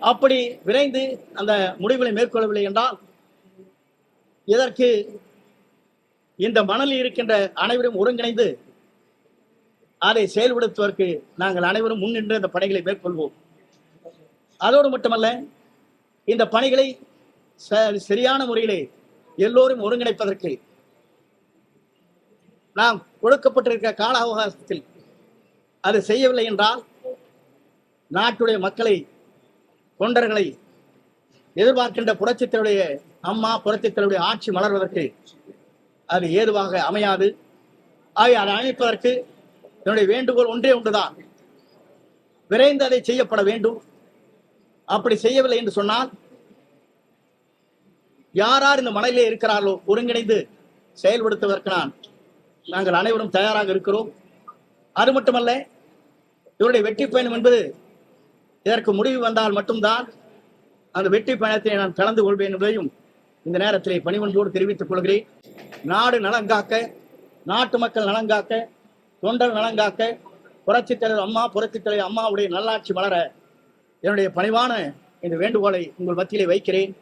அப்படி விரைந்து அந்த முடிவுகளை மேற்கொள்ளவில்லை என்றால் இதற்கு இந்த மணலில் இருக்கின்ற அனைவரும் ஒருங்கிணைந்து அதை செயல்படுத்துவதற்கு நாங்கள் அனைவரும் முன்னின்று இந்த பணிகளை மேற்கொள்வோம். அதோடு மட்டுமல்ல இந்த பணிகளை ச- சரியான முறையிலே எல்லோரும் ஒருங்கிணைப்பதற்கு நாம் கொடுக்கப்பட்டிருக்கிற கால அவகாசத்தில் அது செய்யவில்லை என்றால் நாட்டுடைய மக்களை தொண்டர்களை எதிர்பார்க்கின்ற புரட்சித்தருடைய அம்மா புரட்சித்தருடைய ஆட்சி மலர்வதற்கு அது ஏதுவாக அமையாது. ஆகிய அதை அமைப்பதற்கு என்னுடைய வேண்டுகோள் ஒன்றே ஒன்றுதான். விரைந்து அதை செய்யப்பட வேண்டும். அப்படி செய்யவில்லை என்று சொன்னால் யார் யார் இந்த மலையிலே இருக்கிறார்களோ ஒருங்கிணைந்து செயல்படுத்துவதற்கு நான் நாங்கள் அனைவரும் தயாராக இருக்கிறோம். அது மட்டுமல்ல இவருடைய வெற்றி பயணம் என்பது இதற்கு முடிவு வந்தால் மட்டும்தான் அந்த வெற்றி பயணத்தை நான் கலந்து கொள்வேன் என்பதையும் இந்த நேரத்திலே பணிவன்போடு தெரிவித்துக் கொள்கிறேன். நாடு நலங்காக்க நாட்டு மக்கள் நலங்காக்க தொண்டர் நலங்காக்க புரட்சித் தலைவர் அம்மா புரட்சித் தலைவர் அம்மாவுடைய நல்லாட்சி மலர என்னுடைய பணிவான இந்த வேண்டுகோளை உங்கள் மத்தியிலே வைக்கிறேன்.